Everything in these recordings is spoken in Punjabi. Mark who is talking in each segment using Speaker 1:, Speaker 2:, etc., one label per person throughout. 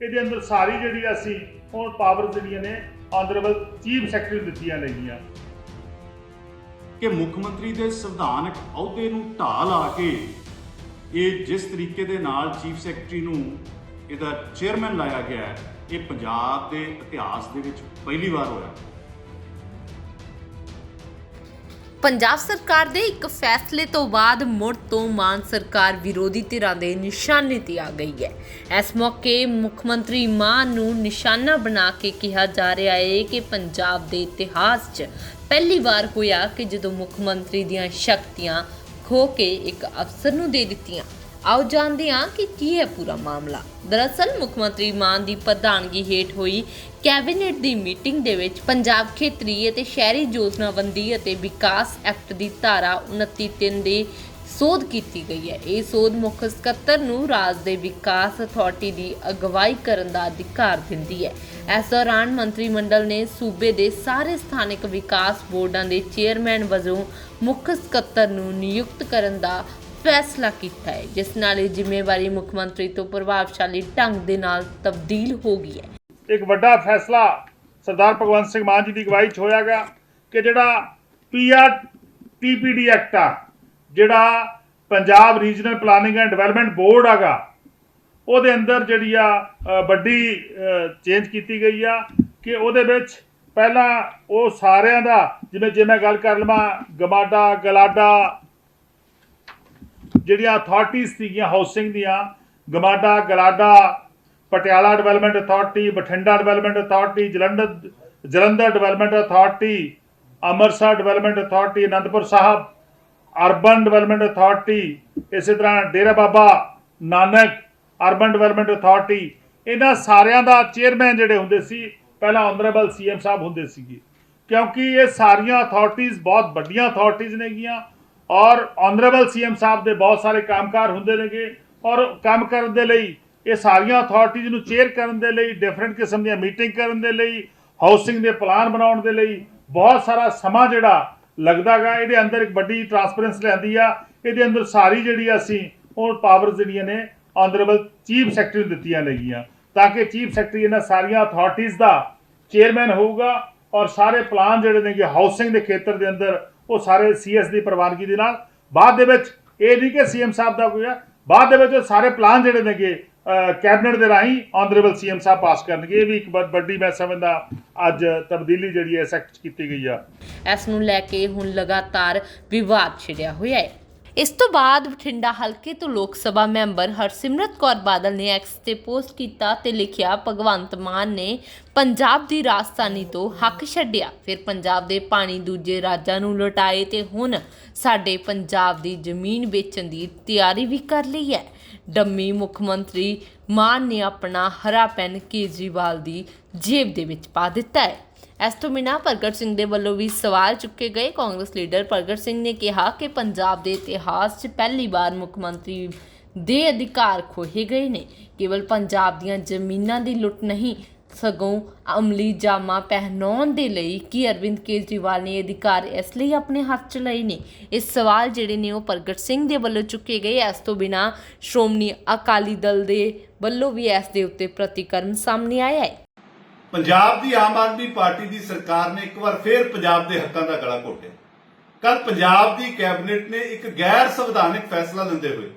Speaker 1: ਇਹਦੇ ਅੰਦਰ ਸਾਰੀ ਜਿਹੜੀ ਅਸੀਂ ਹੁਣ ਪਾਵਰ ਜਿਹੜੀਆਂ ਨੇ ਆਨਰੇਬਲ ਚੀਫ ਸੈਕਟਰੀ ਦਿੱਤੀਆਂ ਨੇਗੀਆਂ।
Speaker 2: ਕਿ ਮੁੱਖ ਮੰਤਰੀ ਦੇ ਸੰਵਿਧਾਨਕ ਅਹੁਦੇ ਨੂੰ ਢਾਹ ਲਾ ਕੇ ਇਹ ਜਿਸ ਤਰੀਕੇ ਦੇ ਨਾਲ ਚੀਫ ਸੈਕਟਰੀ ਨੂੰ ਇਹਦਾ ਚੇਅਰਮੈਨ ਲਾਇਆ ਗਿਆ ਹੈ, ਇਹ ਪੰਜਾਬ ਦੇ ਇਤਿਹਾਸ ਦੇ ਵਿੱਚ ਪਹਿਲੀ ਵਾਰ ਹੋਇਆ।
Speaker 3: ਪੰਜਾਬ ਸਰਕਾਰ ਦੇ ਇੱਕ ਫੈਸਲੇ ਤੋਂ ਬਾਅਦ ਮੁੜ ਤੋਂ ਮਾਨ ਸਰਕਾਰ ਵਿਰੋਧੀ ਧਿਰਾਂ ਦੇ ਨਿਸ਼ਾਨੇ ਤੇ ਆ ਗਈ ਹੈ। ਇਸ ਮੌਕੇ ਮੁੱਖ ਮੰਤਰੀ ਮਾਨ ਨੂੰ ਨਿਸ਼ਾਨਾ ਬਣਾ ਕੇ ਕਿਹਾ ਜਾ ਰਿਹਾ ਹੈ ਕਿ ਪੰਜਾਬ ਦੇ ਇਤਿਹਾਸ 'ਚ ਪਹਿਲੀ ਵਾਰ ਹੋਇਆ ਕਿ ਜਦੋਂ ਮੁੱਖ ਮੰਤਰੀ ਦੀਆਂ ਸ਼ਕਤੀਆਂ ਖੋ ਕੇ ਇੱਕ ਅਫਸਰ ਨੂੰ ਦੇ ਦਿੱਤੀਆਂ ਆਓ ਜਾਣਦੇ ਹਾਂ ਕਿ ਕੀ ਹੈ ਪੂਰਾ ਮਾਮਲਾ। ਦਰਅਸਲ ਮੁੱਖ ਮੰਤਰੀ ਮਾਨ ਦੀ ਪ੍ਰਧਾਨਗੀ ਹੇਠ ਹੋਈ ਕੈਬਨਿਟ ਦੀ ਮੀਟਿੰਗ ਦੇ ਵਿੱਚ ਪੰਜਾਬ ਖੇਤਰੀ ਅਤੇ ਸ਼ਹਿਰੀ ਯੋਜਨਾਬੰਦੀ ਅਤੇ ਵਿਕਾਸ ਐਕਟ ਦੀ ਧਾਰਾ 29.3 ਦੇ ਸੋਧ ਕੀਤੀ ਗਈ ਹੈ। ਇਹ ਸੋਧ ਮੁੱਖ ਸਕੱਤਰ ਨੂੰ ਰਾਜ ਦੇ ਵਿਕਾਸ ਅਥਾਰਟੀ ਦੀ ਅਗਵਾਈ ਕਰਨ ਦਾ ਅਧਿਕਾਰ ਦਿੰਦੀ ਹੈ। ਇਸ ਦੌਰਾਨ ਮੰਤਰੀ ਮੰਡਲ ਨੇ ਸੂਬੇ ਦੇ ਸਾਰੇ ਸਥਾਨਕ ਵਿਕਾਸ ਬੋਰਡਾਂ ਦੇ ਚੇਅਰਮੈਨ ਵਜੋਂ ਮੁੱਖ ਸਕੱਤਰ ਨੂੰ ਨਿਯੁਕਤ ਕਰਨ ਦਾ ਫੈਸਲਾ ਕੀਤਾ ਹੈ, ਜਿਸ ਨਾਲ ਇਹ ਜ਼ਿੰਮੇਵਾਰੀ ਮੁੱਖ ਮੰਤਰੀ ਤੋਂ ਪ੍ਰਭਾਵਸ਼ਾਲੀ ਢੰਗ ਦੇ ਨਾਲ ਤਬਦੀਲ ਹੋ ਗਈ ਹੈ।
Speaker 1: ਇੱਕ ਵੱਡਾ ਫੈਸਲਾ ਸਰਦਾਰ ਭਗਵੰਤ ਸਿੰਘ ਮਾਨ ਜੀ ਦੀ ਅਗਵਾਈ 'ਚ ਹੋਇਆ ਗਿਆ ਕਿ ਜਿਹੜਾ ਪੀਆਰ ਟੀਪੀਡੀ ਐਕਟ ਆ, ਜਿਹੜਾ Punjab regional planning and development board ਆਗਾ ਉਹਦੇ ਅੰਦਰ ਜਿਹੜੀ ਆ ਵੱਡੀ ਚੇਂਜ ਕੀਤੀ ਗਈ ਆ ਕਿ ਉਹਦੇ ਵਿੱਚ ਪਹਿਲਾਂ ਉਹ ਸਾਰਿਆਂ ਦਾ, ਜਿਵੇਂ, ਜੇ ਮੈਂ ਗੱਲ ਕਰ ਲਵਾਂ, ਗਮਾਡਾ, ਗਲਾਡਾ ਜਿਹੜੀਆਂ ਅਥਾਰਟੀਆਂ ਸੀਗੀਆਂ ਹਾਊਸਿੰਗ ਦੀਆਂ, GMADA GLADA Patiala development authority Bathinda development authority Jalandhar Jalandhar development authority Amritsar development authority Anandpur Sahib, urban development authority ਇਸੇ ਤਰ੍ਹਾਂ Dera Baba Nanak, urban development authority ਇਹਨਾਂ ਸਾਰਿਆਂ ਦਾ ਚੇਅਰਮੈਨ ਜਿਹੜੇ ਹੁੰਦੇ ਸੀ, ਪਹਿਲਾਂ ਆਨਰੇਬਲ ਸੀਐਮ ਸਾਹਿਬ ਹੁੰਦੇ ਸੀਗੇ। ਕਿਉਂਕਿ ਇਹ ਸਾਰੀਆਂ ਅਥਾਰਟੀਆਂ ਬਹੁਤ ਵੱਡੀਆਂ ਅਥਾਰਟੀਆਂ ਨੇਗੀਆਂ ਔਰ ਆਨਰੇਬਲ ਸੀਐਮ ਸਾਹਿਬ ਦੇ ਬਹੁਤ ਸਾਰੇ ਕੰਮਕਾਰ ਹੁੰਦੇ ਨੇਗੇ ਔਰ ਕੰਮ ਕਰਨ ਦੇ ਲਈ ਇਹ ਸਾਰੀਆਂ ਅਥਾਰਟੀਜ਼ ਨੂੰ ਚੇਅਰ ਕਰਨ ਦੇ ਲਈ ਡਿਫਰੈਂਟ ਕਿਸਮ ਦੀਆਂ ਮੀਟਿੰਗ ਕਰਨ ਦੇ ਲਈ ਹਾਊਸਿੰਗ ਦੇ ਪਲਾਨ ਬਣਾਉਣ ਦੇ ਲਈ ਬਹੁਤ ਸਾਰਾ ਸਮਾਂ ਜਿਹੜਾ ਲੱਗਦਾਗਾ ਇਹਦੇ ਅੰਦਰ ਇੱਕ ਵੱਡੀ ਟਰਾਂਸਪੇਰੈਂਸ ਲੈਂਦੀ ਆ, ਇਹਦੇ ਅੰਦਰ ਸਾਰੀ ਜਿਹੜੀ ਅਸੀਂ ਉਹ ਪਾਵਰਸ ਜਿਹੜੀਆਂ ਨੇ ਆਨਰੇਬਲ ਚੀਫ ਸੈਕਟਰੀ ਨੂੰ ਦਿੱਤੀਆਂ ਨੇਗੀਆਂ ਤਾਂ ਕਿ ਚੀਫ ਸੈਕਟਰੀ ਇਹਨਾਂ ਸਾਰੀਆਂ ਅਥਾਰਟੀਜ਼ ਦਾ ਚੇਅਰਮੈਨ ਹੋਊਗਾ ਔਰ ਸਾਰੇ ਪਲਾਨ ਜਿਹੜੇ ਨੇਗੇ ਹਾਊਸਿੰਗ ਦੇ ਖੇਤਰ ਦੇ ਅੰਦਰ ਉਹ ਸਾਰੇ ਸੀਐਸ ਦੀ ਪ੍ਰਵਾਨਗੀ ਦੇ ਨਾਲ। ਬਾਅਦ ਦੇ ਵਿੱਚ ਇਹ ਨਹੀਂ ਕਿ ਸੀਐਮ ਸਾਹਿਬ ਦਾ ਕੋਈ ਆ। ਬਾਅਦ ਦੇ ਵਿੱਚ ਉਹ ਸਾਰੇ ਪਲਾਨ ਜਿਹੜੇ ਨੇਗੇ ਕੈਬਨਿਟ ਦੇ ਰਾਹੀਂ ਆਨਰੇਬਲ ਸੀਐਮ ਸਾਹਿਬ ਪਾਸ ਕਰਨਗੇ। ਇਹ ਵੀ ਇੱਕ ਵੱਡੀ ਮੈਂ ਸਮਝਦਾ ਅੱਜ ਤਬਦੀਲੀ ਜਿਹੜੀ ਹੈ ਸੈਕਟ ਕੀਤੀ ਗਈ ਆ।
Speaker 3: ਇਸ ਨੂੰ ਲੈ ਕੇ ਹੁਣ ਲਗਾਤਾਰ ਵਿਵਾਦ ਛਿੜਿਆ ਹੋਇਆ ਹੈ। ਇਸ ਤੋਂ ਬਾਅਦ ਬਠਿੰਡਾ ਹਲਕੇ ਤੋਂ ਲੋਕ ਸਭਾ ਮੈਂਬਰ ਹਰਸਿਮਰਤ ਕੌਰ ਬਾਦਲ ਨੇ ਐਕਸ ਤੇ ਪੋਸਟ ਕੀਤਾ ਤੇ ਲਿਖਿਆ, ਭਗਵੰਤ ਮਾਨ ਨੇ ਪੰਜਾਬ ਦੀ ਰਾਜਧਾਨੀ ਤੋਂ ਹੱਕ ਛੱਡਿਆ। ਫਿਰ ਪੰਜਾਬ ਦੇ ਪਾਣੀ ਦੂਜੇ ਰਾਜਾਂ ਨੂੰ ਲੁਟਾਏ ਤੇ ਹੁਣ ਸਾਡੇ ਪੰਜਾਬ ਦੀ ਜ਼ਮੀਨ ਵੇਚਣ ਦੀ ਤਿਆਰੀ ਵੀ ਕਰ ਲਈ ਹੈ। ਡੰਮੀ ਮੁੱਖ ਮੰਤਰੀ ਮਾਨ ਨੇ ਆਪਣਾ ਹਰਾ ਪੈਨ ਕੇਜਰੀਵਾਲ ਦੀ ਜੇਬ ਦੇ ਵਿੱਚ ਪਾ ਦਿੱਤਾ ਹੈ। ਇਸ ਤੋਂ ਬਿਨਾਂ ਪ੍ਰਗਟ ਸਿੰਘ ਦੇ ਵੱਲੋਂ ਵੀ ਸਵਾਲ ਚੁੱਕੇ ਗਏ। ਕਾਂਗਰਸ ਲੀਡਰ ਪ੍ਰਗਟ ਸਿੰਘ ਨੇ ਕਿਹਾ ਕਿ ਪੰਜਾਬ ਦੇ ਇਤਿਹਾਸ 'ਚ ਪਹਿਲੀ ਵਾਰ ਮੁੱਖ ਮੰਤਰੀ ਦੇ ਅਧਿਕਾਰ ਖੋਹੇ ਗਏ ਨੇ। ਕੇਵਲ ਪੰਜਾਬ ਦੀਆਂ ਜ਼ਮੀਨਾਂ ਦੀ ਲੁੱਟ ਨਹੀਂ, ਸਗੋਂ ਅਮਲੀ ਜਾਮਾ ਪਹਿਨਾਉਣ ਦੇ ਲਈ ਕਿ ਅਰਵਿੰਦ ਕੇਜਰੀਵਾਲ ਨੇ ਇਹ ਅਧਿਕਾਰ ਇਸ ਲਈ ਆਪਣੇ ਹੱਥ 'ਚ ਲਏ ਨੇ? ਇਹ ਸਵਾਲ ਜਿਹੜੇ ਨੇ ਉਹ ਪ੍ਰਗਟ ਸਿੰਘ ਦੇ ਵੱਲੋਂ ਚੁੱਕੇ ਗਏ। ਇਸ ਤੋਂ ਬਿਨਾਂ ਸ਼੍ਰੋਮਣੀ ਅਕਾਲੀ ਦਲ ਦੇ ਵੱਲੋਂ ਵੀ ਇਸ ਦੇ ਉੱਤੇ ਪ੍ਰਤੀਕਰਮ ਸਾਹਮਣੇ ਆਇਆ ਹੈ।
Speaker 4: ਪੰਜਾਬ ਦੀ ਆਮ ਆਦਮੀ ਪਾਰਟੀ ਦੀ ਸਰਕਾਰ ਨੇ ਇੱਕ ਵਾਰ ਫੇਰ ਪੰਜਾਬ ਦੇ ਹੱਕਾਂ ਦਾ ਗਲਾ ਘੋਟਿਆ। ਕੱਲ ਪੰਜਾਬ ਦੀ ਕੈਬਨਿਟ ਨੇ ਇੱਕ ਗੈਰ ਸੰਵਿਧਾਨਿਕ ਫੈਸਲਾ ਲੈਂਦੇ ਹੋਏ,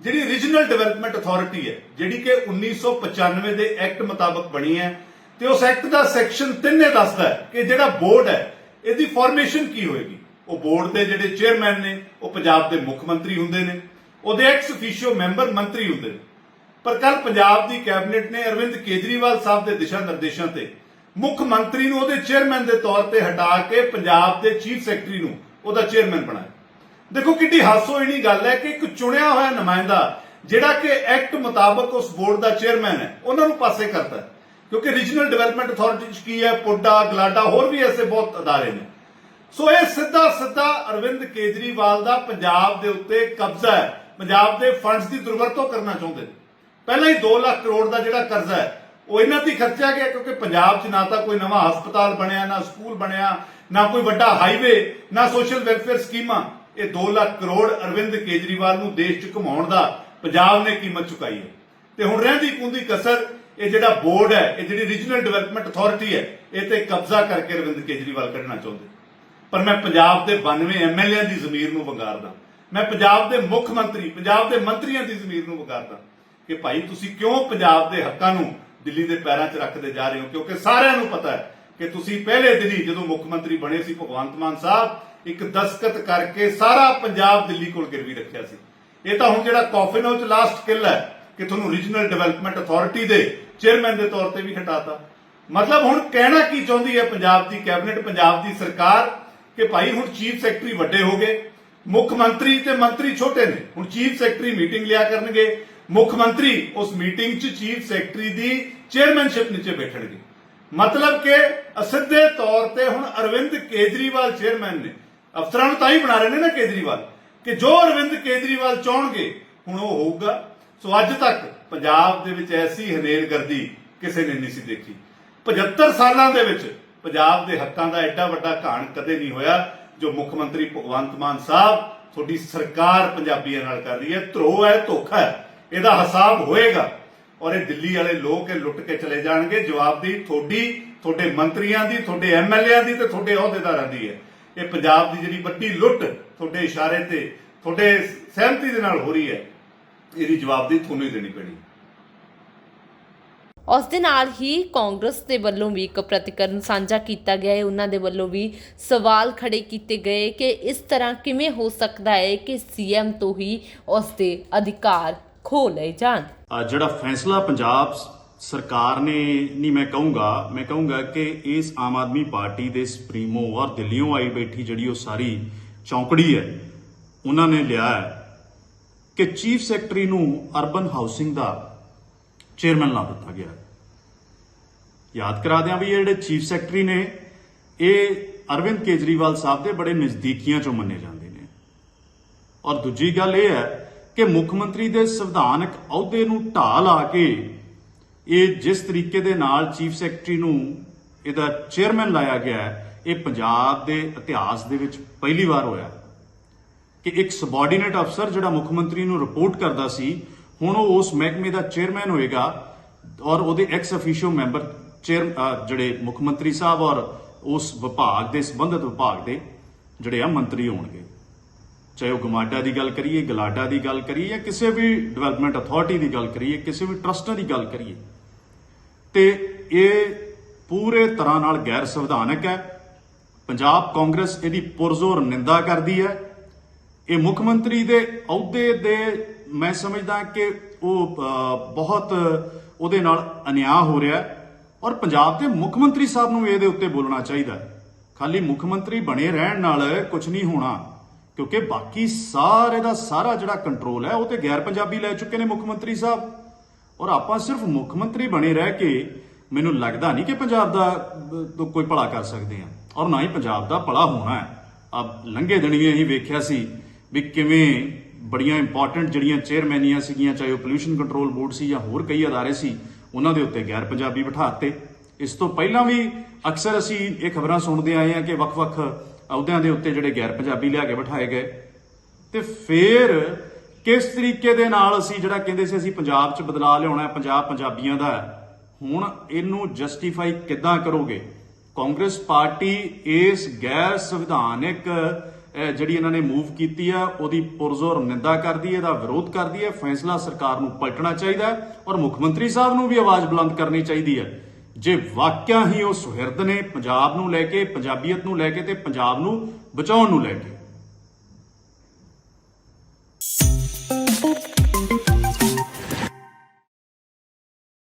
Speaker 4: ਜਿਹੜੀ ਰੀਜਨਲ ਡਿਵੈਲਪਮੈਂਟ ਅਥਾਰਟੀ ਹੈ, ਜਿਹੜੀ ਕਿ 1995 ਦੇ ਐਕਟ ਮੁਤਾਬਕ ਬਣੀ ਹੈ, ਤੇ ਉਸ ਐਕਟ ਦਾ ਸੈਕਸ਼ਨ 3 ਨੇ ਦੱਸਦਾ ਹੈ ਕਿ ਜਿਹੜਾ ਬੋਰਡ ਹੈ, ਇਹਦੀ ਫਾਰਮੇਸ਼ਨ ਕੀ ਹੋਏਗੀ? ਉਹ ਬੋਰਡ ਦੇ ਜਿਹੜੇ ਚੇਅਰਮੈਨ ਨੇ, ਉਹ ਪੰਜਾਬ ਦੇ ਮੁੱਖ ਮੰਤਰੀ ਹੁੰਦੇ ਨੇ, ਉਹਦੇ ਐਕਸ ਅਫੀਸ਼ੀਓ ਮੈਂਬਰ ਮੰਤਰੀ ਹੁੰਦੇ ਨੇ। ਪਰ ਕੱਲ ਪੰਜਾਬ ਦੀ ਕੈਬਨਿਟ ਨੇ ਅਰਵਿੰਦ ਕੇਜਰੀਵਾਲ ਸਾਹਿਬ ਦੇ ਦਿਸ਼ਾ ਨਿਰਦੇਸ਼ਾਂ ਤੇ ਮੁੱਖ ਮੰਤਰੀ ਨੂੰ ਉਹਦੇ ਚੇਅਰਮੈਨ ਦੇ ਤੌਰ ਤੇ ਹਟਾ ਕੇ ਪੰਜਾਬ ਦੇ ਚੀਫ ਸੈਕਟਰੀ ਨੂੰ ਉਹਦਾ ਚੇਅਰਮੈਨ ਬਣਾਇਆ। ਦੇਖੋ ਕਿੰਨੀ ਹਾਸੋਹੀਣੀ ਗੱਲ ਹੈ ਕਿ ਇੱਕ ਚੁਣਿਆ ਹੋਇਆ ਨੁਮਾਇੰਦਾ ਜਿਹੜਾ ਕਿ ਐਕਟ ਮੁਤਾਬਕ ਉਸ ਬੋਰਡ ਦਾ ਚੇਅਰਮੈਨ ਹੈ, ਉਹਨਾਂ ਨੂੰ ਪਾਸੇ ਕਰਦਾ ਕਿਉਂਕਿ ਰੀਜਨਲ ਡਿਵੈਲਪਮੈਂਟ ਅਥਾਰਟੀ ਕੀ ਹੈ, ਪੁੱਡਾ, ਗਲਾਡਾ, ਹੋਰ ਵੀ ਐਸੇ ਬਹੁਤ ਅਦਾਰੇ ਨੇ। ਸੋ ਇਹ ਸਿੱਧਾ ਸਿੱਧਾ ਅਰਵਿੰਦ ਕੇਜਰੀਵਾਲ ਦਾ ਪੰਜਾਬ ਦੇ ਉੱਤੇ ਕਬਜ਼ਾ ਹੈ, ਪੰਜਾਬ ਦੇ ਫੰਡਸ ਦੀ ਦੁਰਵਰਤੋਂ ਕਰਨਾ ਚਾਹੁੰਦੇ ਨੇ। ਪਹਿਲਾਂ ਹੀ 2 ਲੱਖ ਕਰੋੜ ਦਾ ਜਿਹੜਾ ਕਰਜ਼ਾ ਹੈ, ਉਹ ਇਹਨਾਂ ਤੇ ਖਰਚਿਆ ਗਿਆ, ਕਿਉਂਕਿ ਪੰਜਾਬ 'ਚ ਨਾ ਤਾਂ ਕੋਈ ਨਵਾਂ ਹਸਪਤਾਲ ਬਣਿਆ, ਨਾ ਸਕੂਲ ਬਣਿਆ, ਨਾ ਕੋਈ ਵੱਡਾ ਹਾਈਵੇ ਨਾ ਸੋਸ਼ਲ ਵੈਲਫੇਅਰ ਸਕੀਮਾਂ। ਇਹ 2 ਲੱਖ ਕਰੋੜ ਅਰਵਿੰਦ ਕੇਜਰੀਵਾਲ ਨੂੰ ਦੇਸ਼ 'ਚ ਘੁਮਾਉਣ ਦਾ ਪੰਜਾਬ ਨੇ ਕੀਮਤ ਚੁਕਾਈ ਹੈ। ਤੇ ਹੁਣ ਰਹਿੰਦੀ ਕੁੰਦੀ ਕਸਰ, ਇਹ ਜਿਹੜਾ ਬੋਰਡ ਹੈ, ਇਹ ਜਿਹੜੀ ਰੀਜਨਲ ਡਿਵੈਲਪਮੈਂਟ ਅਥਾਰਟੀ ਹੈ, ਇਹ ਤੇ ਕਬਜ਼ਾ ਕਰਕੇ ਅਰਵਿੰਦ ਕੇਜਰੀਵਾਲ ਕੱਢਣਾ ਚਾਹੁੰਦੇ। ਪਰ ਮੈਂ ਪੰਜਾਬ ਦੇ 92 ਐਮਐਲਏਆਂ ਦੀ ਜ਼ਮੀਰ ਨੂੰ ਵੰਗਾਰਦਾ। ਮੈਂ ਪੰਜਾਬ ਦੇ ਮੁੱਖ ਮੰਤਰੀ, ਪੰਜਾਬ ਦੇ ਮੰਤਰੀਆਂ ਦੀ ਜ਼ਮੀਰ ਨੂੰ ਵੰਗਾਰਦਾ। ਕਿ ਭਾਈ ਤੁਸੀਂ ਕਿਉਂ ਪੰਜਾਬ ਦੇ ਹੱਕਾਂ ਨੂੰ ਦਿੱਲੀ ਦੇ ਪੈਰਾਂ 'ਚ ਰੱਖਦੇ ਜਾ ਰਹੇ ਹੋ? ਕਿਉਂਕਿ ਸਾਰਿਆਂ ਨੂੰ ਪਤਾ ਹੈ ਕਿ ਤੁਸੀਂ ਪਹਿਲੇ ਦਿਨ ਹੀ ਜਦੋਂ ਮੁੱਖ ਮੰਤਰੀ ਬਣੇ ਸੀ ਭਗਵੰਤ ਮਾਨ ਸਾਹਿਬ, ਇੱਕ ਦਸਕਤ ਕਰਕੇ ਸਾਰਾ ਪੰਜਾਬ ਦਿੱਲੀ ਕੋਲ ਗਿਰਵੀ ਰੱਖਿਆ ਸੀ। ਇਹ ਤਾਂ ਹੁਣ ਜਿਹੜਾ ਕਾਫਿਨ ਉਹ ਲਾਸਟ ਕਿਲ ਹੈ ਕਿ ਤੁਹਾਨੂੰ ਰੀਜਨਲ ਡਿਵੈਲਪਮੈਂਟ ਅਥਾਰਟੀ ਦੇ ਚੇਅਰਮੈਨ ਦੇ ਤੌਰ ਤੇ ਵੀ ਹਟਾਤਾ। ਮਤਲਬ ਹੁਣ ਕਹਿਣਾ ਕੀ ਚਾਹੁੰਦੀ ਹੈ ਪੰਜਾਬ ਦੀ ਕੈਬਨਿਟ ਪੰਜਾਬ ਦੀ ਸਰਕਾਰ ਕਿ ਭਾਈ ਹੁਣ ਚੀਫ ਸੈਕਟਰੀ ਵੱਡੇ ਹੋ ਗਏ, ਮੁੱਖ ਮੰਤਰੀ ਤੇ ਮੰਤਰੀ ਛੋਟੇ ਨੇ, ਹੁਣ ਚੀਫ ਸੈਕਟਰੀ ਮੀਟਿੰਗ ਲਿਆ ਕਰਨਗੇ ਮੁੱਖ ਮੰਤਰੀ ਉਸ ਮੀਟਿੰਗ 'ਚ ਚੀਫ ਸੈਕਟਰੀ ਦੀ ਚੇਅਰਮੈਨਸ਼ਿਪ ਨੀਚੇ ਬੈਠਣਗੇ ਮਤਲਬ ਕਿ ਅਸਿੱਧੇ ਤੌਰ ਤੇ ਹੁਣ ਅਰਵਿੰਦ ਕੇਜਰੀਵਾਲ ਚੇਅਰਮੈਨ ਨੇ। ਅਫਸਰਾਂ ਨੂੰ ਤਾਂ ਹੀ ਬਣਾ ਰਹੇ ਨੇ ਨਾ ਕੇਜਰੀਵਾਲ, ਕਿ ਜੋ ਅਰਵਿੰਦ ਕੇਜਰੀਵਾਲ ਚਾਹਣਗੇ, ਹੁਣ ਉਹ ਹੋਊਗਾ। ਸੋ ਅੱਜ ਤੱਕ ਪੰਜਾਬ ਦੇ ਵਿੱਚ ਐਸੀ ਹਨੇਰਗਰਦੀ ਕਿਸੇ ਨੇ ਨਹੀਂ ਸੀ ਦੇਖੀ। 75 ਸਾਲਾਂ ਦੇ ਵਿੱਚ ਪੰਜਾਬ ਦੇ ਹੱਕਾਂ ਦਾ ਐਡਾ ਵੱਡਾ ਘਾਣ ਕਦੇ ਨਹੀਂ ਹੋਇਆ, ਜੋ ਮੁੱਖ ਮੰਤਰੀ ਭਗਵੰਤ ਮਾਨ ਸਾਹਿਬ ਤੁਹਾਡੀ ਸਰਕਾਰ ਪੰਜਾਬੀਆਂ ਨਾਲ ਕਰ ਰਹੀ ਹੈ। ਧਰੋ ਹੈ, ਧੋਖਾ ਹੈ। ਇਹਦਾ ਹਿਸਾਬ ਹੋਏਗਾ। ਔਰ ਇਹ ਦਿੱਲੀ ਵਾਲੇ ਲੋਕ ਇਹ ਲੁੱਟ ਕੇ ਚਲੇ ਜਾਣਗੇ। ਜਵਾਬਦੀ ਤੁਹਾਡੀ, ਤੁਹਾਡੇ ਮੰਤਰੀਆਂ ਦੀ, ਤੁਹਾਡੇ ਐਮਐਲਏਆਂ ਦੀ ਤੇ ਤੁਹਾਡੇ ਅਹੁਦੇਦਾਰਾਂ ਦੀ ਹੈ। ਇਹ ਪੰਜਾਬ ਦੀ ਜਿਹੜੀ ਵੱਡੀ ਲੁੱਟ ਤੁਹਾਡੇ ਇਸ਼ਾਰੇ ਤੇ, ਤੁਹਾਡੇ ਸਹਿਮਤੀ ਦੇ ਨਾਲ ਹੋ ਰਹੀ ਹੈ, ਇਹਦੀ ਜਵਾਬਦੀ ਤੁਹਾਨੂੰ ਹੀ ਦੇਣੀ ਪੈਣੀ।
Speaker 3: ਉਸ ਦੇ ਨਾਲ ਹੀ ਕਾਂਗਰਸ ਦੇ ਵੱਲੋਂ ਵੀ ਇੱਕ ਪ੍ਰਤੀਕਰਨ ਸਾਂਝਾ ਕੀਤਾ ਗਿਆ ਹੈ। ਉਹਨਾਂ ਦੇ ਵੱਲੋਂ ਵੀ ਸਵਾਲ ਖੜੇ ਕੀਤੇ ਗਏ ਕਿ ਇਸ ਤਰ੍ਹਾਂ ਕਿਵੇਂ ਹੋ ਸਕਦਾ ਹੈ ਕਿ ਸੀਐਮ ਤੋਂ ਹੀ ਉਸ ਦੇ ਅਧਿਕਾਰ ਖੋ ਲਏ ਜਾਣ।
Speaker 2: ਜਿਹੜਾ ਫੈਸਲਾ ਪੰਜਾਬ ਸਰਕਾਰ ਨੇ, ਨਹੀਂ ਮੈਂ ਕਹੂੰਗਾ ਮੈਂ ਕਹੂੰਗਾ ਕਿ ਇਸ ਆਮ ਆਦਮੀ ਪਾਰਟੀ ਦੇ ਸੁਪਰੀਮੋ ਔਰ ਦਿੱਲੀੋਂ ਆਈ ਬੈਠੀ ਜਿਹੜੀ ਉਹ ਸਾਰੀ ਚੌਂਕੜੀ ਹੈ, ਉਹਨਾਂ ਨੇ ਲਿਆ ਹੈ ਕਿ ਚੀਫ ਸੈਕਟਰੀ ਨੂੰ ਅਰਬਨ ਹਾਊਸਿੰਗ ਦਾ ਚੇਅਰਮੈਨ ਲਾ ਦਿੱਤਾ ਗਿਆ ਯਾਦ ਕਰਾ ਦਿਆਂ ਵੀ ਇਹ ਜਿਹੜੇ ਚੀਫ ਸੈਕਟਰੀ ਨੇ, ਇਹ ਅਰਵਿੰਦ ਕੇਜਰੀਵਾਲ ਸਾਹਿਬ ਦੇ ਬੜੇ ਨਜ਼ਦੀਕੀਆਂ ਚੋਂ ਮੰਨੇ ਜਾਂਦੇ ਨੇ। ਔਰ ਦੂਜੀ ਗੱਲ ਇਹ ਹੈ ਕਿ ਮੁੱਖ ਮੰਤਰੀ ਦੇ ਸੰਵਿਧਾਨਕ ਅਹੁਦੇ ਨੂੰ ਢਾਹ ਲਾ ਕੇ ਇਹ ਜਿਸ ਤਰੀਕੇ ਦੇ ਨਾਲ ਚੀਫ ਸੈਕਟਰੀ ਨੂੰ ਇਹਦਾ ਚੇਅਰਮੈਨ ਲਾਇਆ ਗਿਆ ਹੈ, ਇਹ ਪੰਜਾਬ ਦੇ ਇਤਿਹਾਸ ਦੇ ਵਿੱਚ ਪਹਿਲੀ ਵਾਰ ਹੋਇਆ ਕਿ ਇੱਕ ਸਬੋਰਡੀਨੇਟ ਅਫਸਰ ਜਿਹੜਾ ਮੁੱਖ ਮੰਤਰੀ ਨੂੰ ਰਿਪੋਰਟ ਕਰਦਾ ਸੀ, ਹੁਣ ਉਹ ਉਸ ਮਹਿਕਮੇ ਦਾ ਚੇਅਰਮੈਨ ਹੋਏਗਾ ਔਰ ਉਹਦੇ ਐਕਸ ਅਫੀਸ਼ੀਓ ਮੈਂਬਰ ਚੇਅਰ ਜਿਹੜੇ ਮੁੱਖ ਮੰਤਰੀ ਸਾਹਿਬ ਔਰ ਉਸ ਵਿਭਾਗ ਦੇ ਸੰਬੰਧਿਤ ਵਿਭਾਗ ਦੇ ਜਿਹੜੇ ਆ ਮੰਤਰੀ ਹੋਣਗੇ। ਚਾਹੇ ਉਹ ਗਮਾਡਾ ਦੀ ਗੱਲ ਕਰੀਏ, ਗਲਾਡਾ ਦੀ ਗੱਲ ਕਰੀਏ ਜਾਂ ਕਿਸੇ ਵੀ ਡਿਵੈਲਪਮੈਂਟ ਅਥਾਰਟੀ ਦੀ ਗੱਲ ਕਰੀਏ, ਕਿਸੇ ਵੀ ਟਰਸਟਾਂ ਦੀ ਗੱਲ ਕਰੀਏ, ਤੇ ਇਹ ਪੂਰੇ ਤਰ੍ਹਾਂ ਨਾਲ ਗੈਰ ਸੰਵਿਧਾਨਕ ਹੈ। ਪੰਜਾਬ ਕਾਂਗਰਸ ਇਹਦੀ ਪੁਰਜ਼ੋਰ ਨਿੰਦਾ ਕਰਦੀ ਹੈ। ਇਹ ਮੁੱਖ ਮੰਤਰੀ ਦੇ ਅਹੁਦੇ ਦੇ ਮੈਂ ਸਮਝਦਾ ਕਿ ਉਹ ਬਹੁਤ ਉਹਦੇ ਨਾਲ ਅਨਿਆਂ ਹੋ ਰਿਹਾ ਔਰ ਪੰਜਾਬ ਦੇ ਮੁੱਖ ਮੰਤਰੀ ਸਾਹਿਬ ਨੂੰ ਇਹਦੇ ਉੱਤੇ ਬੋਲਣਾ ਚਾਹੀਦਾ ਖਾਲੀ ਮੁੱਖ ਮੰਤਰੀ ਬਣੇ ਰਹਿਣ ਨਾਲ ਕੁਝ ਨਹੀਂ ਹੋਣਾ। ਕਿਉਂਕਿ ਬਾਕੀ ਸਾਰੇ ਦਾ ਸਾਰਾ ਜਿਹੜਾ ਕੰਟਰੋਲ ਹੈ, ਉਹ ਤੇ ਗੈਰ ਪੰਜਾਬੀ ਲੈ ਚੁੱਕੇ ਨੇ ਮੁੱਖ ਮੰਤਰੀ ਸਾਹਿਬ। ਔਰ ਆਪਾਂ ਸਿਰਫ ਮੁੱਖ ਮੰਤਰੀ ਬਣੇ ਰਹਿ ਕੇ ਮੈਨੂੰ ਲੱਗਦਾ ਨਹੀਂ ਕਿ ਪੰਜਾਬ ਦਾ ਤੋਂ ਕੋਈ ਭਲਾ ਕਰ ਸਕਦੇ ਆ। ਔਰ ਨਾ ਹੀ ਪੰਜਾਬ ਦਾ ਭਲਾ ਹੋਣਾ ਹੈ। ਅਬ ਲੰਘੇ ਦਿਨ ਵੀ ਅਸੀਂ ਵੇਖਿਆ ਸੀ ਵੀ ਕਿਵੇਂ ਬੜੀਆਂ ਇੰਪੋਰਟੈਂਟ ਜਿਹੜੀਆਂ ਚੇਅਰਮੈਨੀਆਂ ਸੀਗੀਆਂ, ਚਾਹੇ ਉਹ ਪੋਲੂਸ਼ਨ ਕੰਟਰੋਲ ਬੋਰਡ ਸੀ ਜਾਂ ਹੋਰ ਕਈ ਅਦਾਰੇ ਸੀ, ਉਹਨਾਂ ਦੇ ਉੱਤੇ ਗੈਰ ਪੰਜਾਬੀ ਬਿਠਾਤੇ। ਇਸ ਤੋਂ ਪਹਿਲਾਂ ਵੀ ਅਕਸਰ ਅਸੀਂ ਇਹ ਖਬਰਾਂ ਸੁਣਦੇ ਆਏ ਹਾਂ ਕਿ ਵੱਖ-ਵੱਖ ਅਹੁਦਿਆਂ ਦੇ ਉੱਤੇ ਜਿਹੜੇ ਗੈਰ ਪੰਜਾਬੀ ਲਿਆ ਕੇ ਬਿਠਾਏ ਗਏ। ਤੇ ਫੇਰ ਕਿਸ ਤਰੀਕੇ ਦੇ ਨਾਲ ਅਸੀਂ ਜਿਹੜਾ ਕਹਿੰਦੇ ਸੀ ਅਸੀਂ ਪੰਜਾਬ 'ਚ ਬਦਲਾਅ ਲਿਆਉਣਾ ਹੈ, ਪੰਜਾਬ ਪੰਜਾਬੀਆਂ ਦਾ ਹੁਣ ਇਹਨੂੰ ਜਸਟੀਫਾਈ ਕਿੱਦਾਂ ਕਰੋਗੇ? ਕਾਂਗਰਸ ਪਾਰਟੀ ਇਸ ਗੈਰ ਸੰਵਿਧਾਨਿਕ ਜਿਹੜੀ ਇਹਨਾਂ ਨੇ ਮੂਵ ਕੀਤੀ ਆ ਉਹਦੀ ਪੁਰਜ਼ੋਰ ਨਿੰਦਾ ਕਰਦੀ ਹੈ, ਇਹਦਾ ਵਿਰੋਧ ਕਰਦੀ ਹੈ, ਫੈਸਲਾ ਸਰਕਾਰ ਨੂੰ ਪਲਟਣਾ ਚਾਹੀਦਾ ਔਰ ਮੁੱਖ ਮੰਤਰੀ ਸਾਹਿਬ ਨੂੰ ਵੀ ਆਵਾਜ਼ ਬੁਲੰਦ ਕਰਨੀ ਚਾਹੀਦੀ ਹੈ। ਜੇ ਵਾਕਿਆ ਹੀ ਉਹ ਸੁਹਿਰਦ ਨੇ ਪੰਜਾਬ ਨੂੰ ਲੈ ਕੇ, ਪੰਜਾਬੀਅਤ ਨੂੰ ਲੈ ਕੇ ਤੇ ਪੰਜਾਬ ਨੂੰ ਬਚਾਉਣ ਨੂੰ ਲੈ ਕੇ।